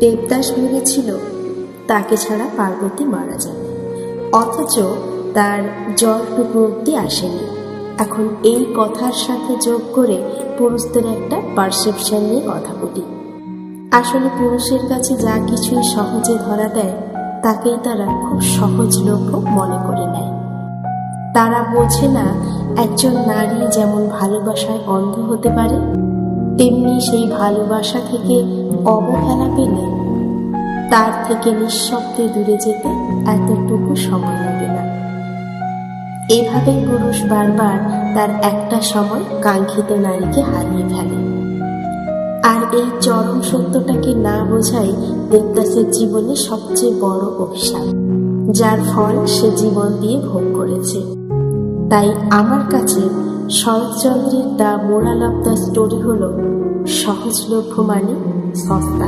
দেবদাস ভেবেছিল তাকে ছাড়া পার্বতী মারা যাবে। অথচ তার জ্বরটুকু অব্দি আসেনি। এখন এই কথার সাথে যোগ করে পুরুষদের একটা পারসেপশন নিয়ে কথা বলি। আসলে পুরুষের কাছে যা কিছুই সহজে ধরা দেয়, তাকেই তারা খুব সহজলভ্য মনে করে নেয়। তারা বোঝে না, একজন নারী যেমন ভালোবাসায় অন্ধ হতে পারে তেমনি সেই ভালোবাসা থেকে অবহেলা পেলে তার থেকে নিঃশব্দে দূরে যেতে এতটুকু সময় লাগে না। এভাবেই পুরুষ বারবার তার একটা সময় কাঙ্ক্ষিত নারীকে হারিয়ে ফেলে। আর এই চরম সত্যটাকে না বোঝাই দেবদাসের জীবনে সবচেয়ে বড় অভিশাপ, যার ফল সে জীবন দিয়ে ভোগ করেছে। তাই আমার কাছে শরৎচন্দ্রের দ্য মোরাল দ্য স্টোরি হল সহজলভ্য মানে সস্তা